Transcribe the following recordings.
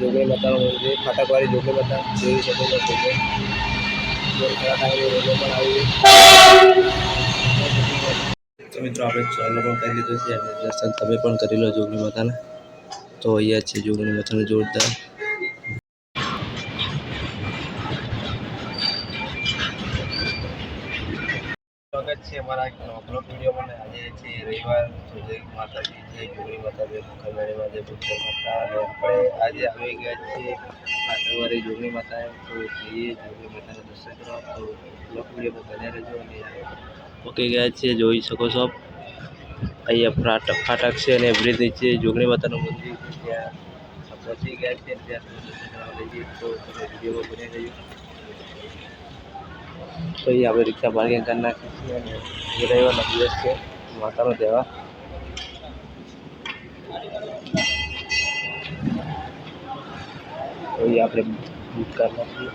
જોગણી માતાનું મંદિર ફાટકવાળી જોગણી માતા જોઈ શકો છો તમે મિત્રો આપણે ચાલો પણ કરી લીધું છે દર્શન તમે પણ કરી લો જોગણી માતાને. તો અહીંયા છે જોગણી માતાનું જોરદાર સ્વાગત છે અમારા એક બ્લોગ વિડીયોમાં આજે છે રવિવાર સુધી માતાજી જે જોગણી માતા જય જે બુદ્ધ માતા. અને આપણે આજે આવી ગયા છીએ આઠવારે જોગણી માતા તો જઈએ જોગણી માતાને દર્શન કરવા. તો બ્લોગ વિડીયોમાં બન્યા રહેજો અને ઓકે, ગયા છીએ જોઈ શકો છો અહીંયા ફાટક ફાટક છે અને બ્રિજ નીચે જોગણી માતાનું મંદિર છે. ત્યાં પહોંચી ગયા છે ત્યાં દર્શન કરવા લઈ જઈએ. તો તમે વિડીયોમાં રહેજો. અહીં આપણે રિક્ષા પાર્કિંગ કરી નાખી છીએ અને રવિવારનો દિવસ છે, માતાનો તહેવાર. તો આપણે બુક કરી નાખીએ.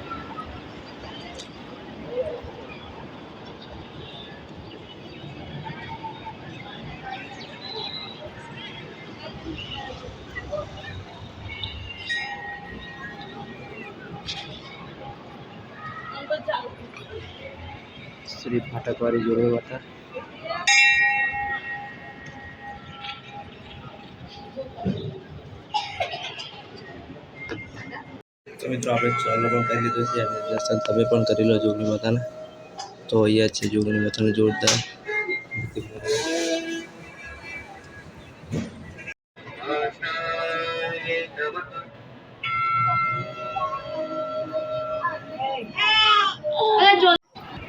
શ્રી ફાટકવાળી જોગણી માતા તો મિત્રો આપણે ચાલો પણ કરી લીધું છે અને દર્શન તમે પણ કરી લો જોગણી માતાના તો અહીંયા છે જોગણી માતાનું જોરદાર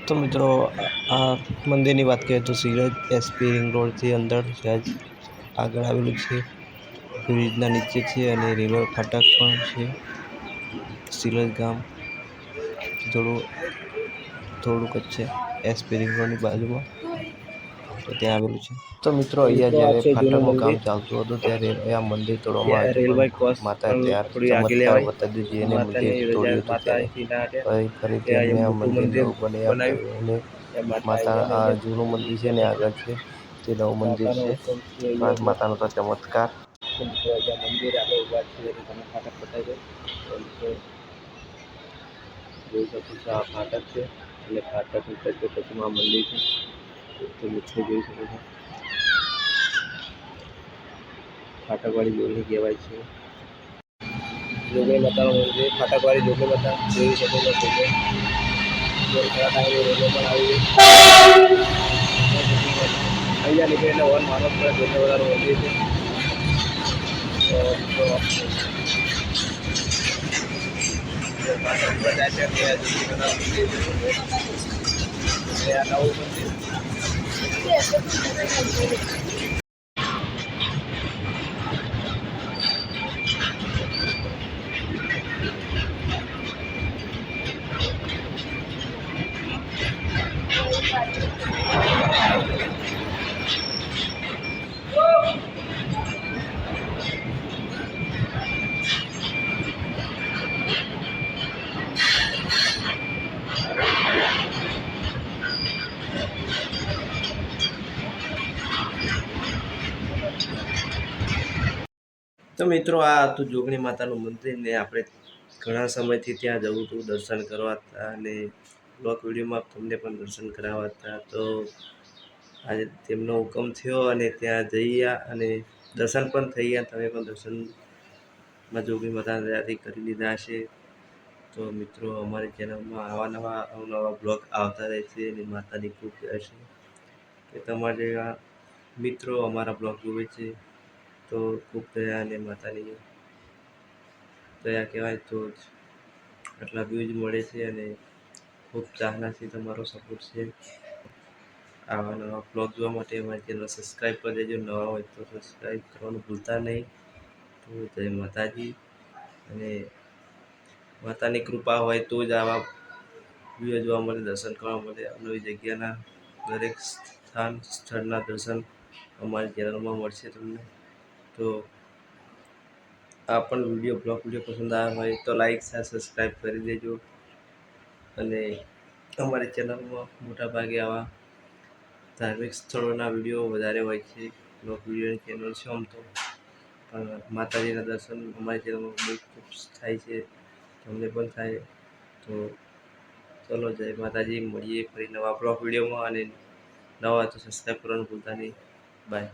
તો મિત્રો, આ મંદિરની વાત કરીએ તો સિરજ એસપી રિંગ રોડથી અંદર સહેજ આગળ આવેલું છે. બ્રિજના નીચે છે અને રિવર ફાટક પણ છે. સિરજ ગામ થોડું, થોડુંક જ છે એસપી રિંગ રોડની બાજુમાં. તો ત્યાં આવેલું છે. તો મિત્રો અહીંયા જ્યારે ફાટકનું કામ ચાલતું હતું ત્યારે આ મંદિર તોડવામાં આવ્યું રેલવે ક્રોસ માતા ત્યાં થોડી આગળ લેવાય. ચમત્કાર દીધી અને મંદિર તોડ્યું હતું ત્યારે. ફરી ત્યાં આ મંદિર બનાવ્યું. અને માતા આ જૂનું મંદિર છે ને આગળ છે તે નવું મંદિર છે. માતાનો તો ચમત્કાર. મંદિર આગળ ઊભા છે તમે ફાટક બતાવી દો. જોઈ શકો છો આ ફાટક છે એટલે ફાટક ઉપર છે પછી આ મંદિર છે. શકો ફાટકવાળી જોગણી કહેવાય છે. જોગણી માતાનું મંદિર ફાટકવાળી જોગણી માતા. જોઈ શકો છો પણ આવી અહીંયા નીકળે એટલે વન માનો પણ જોઈને વધારે મંદિર છે. તો મિત્રો જે ફાટક ઉપર જાય છે. ત્યાં જોગણી માતાનું તો મિત્રો, આ હતું જોગણી માતાનું મંદિર ને આપણે ઘણા સમયથી ત્યાં જવું હતું, દર્શન કરવા હતા અને બ્લોક વિડીયોમાં તમને પણ દર્શન કરાવવા હતા તો આજે તેમનો હુકમ થયો અને ત્યાં જઈએ અને દર્શન પણ થઈ ગયા. તમે પણ દર્શનમાં જોગણી માતા ત્યાંથી કરી લીધા હશે. તો મિત્રો, અમારી ચેનલમાં આવા નવા, અવનવા બ્લોગ આવતા રહેશે અને માતાની ખૂબ હશે. કે તમારા મિત્રો અમારા બ્લોગ જોવે છે. તો ખૂબ દયા અને માતાની દયા કહેવાય તો જ આટલા વ્યૂઝ મળે છે અને ખૂબ ચાહનાથી તમારો સપોર્ટ છે. આવા નવા બ્લોગ જોવા માટે અમારી ચેનલ સબસ્ક્રાઈબ કરી દેજો. નવા હોય તો સબસ્ક્રાઈબ કરવાનું ભૂલતા નહીં. તો જય માતાજી. અને માતાની કૃપા હોય તો જ આવા વ્યૂ જોવા મળે, દર્શન કરવા મળે. નવી જગ્યાના દરેક સ્થાન, સ્થળના દર્શન અમારી ચેનલમાં મળશે તમને. તો આ પણ વીડિયો બ્લોગ વીડિયો પસંદ આવ્યો હોય તો લાઈક શેર સબસ્ક્રાઈબ કરી દેજો. અને અમારી ચેનલમાં મોટાભાગે આવા ધાર્મિક સ્થળોના વીડિયો વધારે હોય છે. બ્લોગ વિડીયોની ચેનલ છે આમ તો. પણ માતાજીના દર્શન અમારી ચેનલમાં બહુ ખૂબ થાય છે. તમને પણ થાય. તો ચલો જય માતાજી, મળીએ ફરી નવા બ્લોગ વિડીયોમાં અને નવા તો સબસ્ક્રાઈબ કરવાનું ભૂલતા નહીં. બાય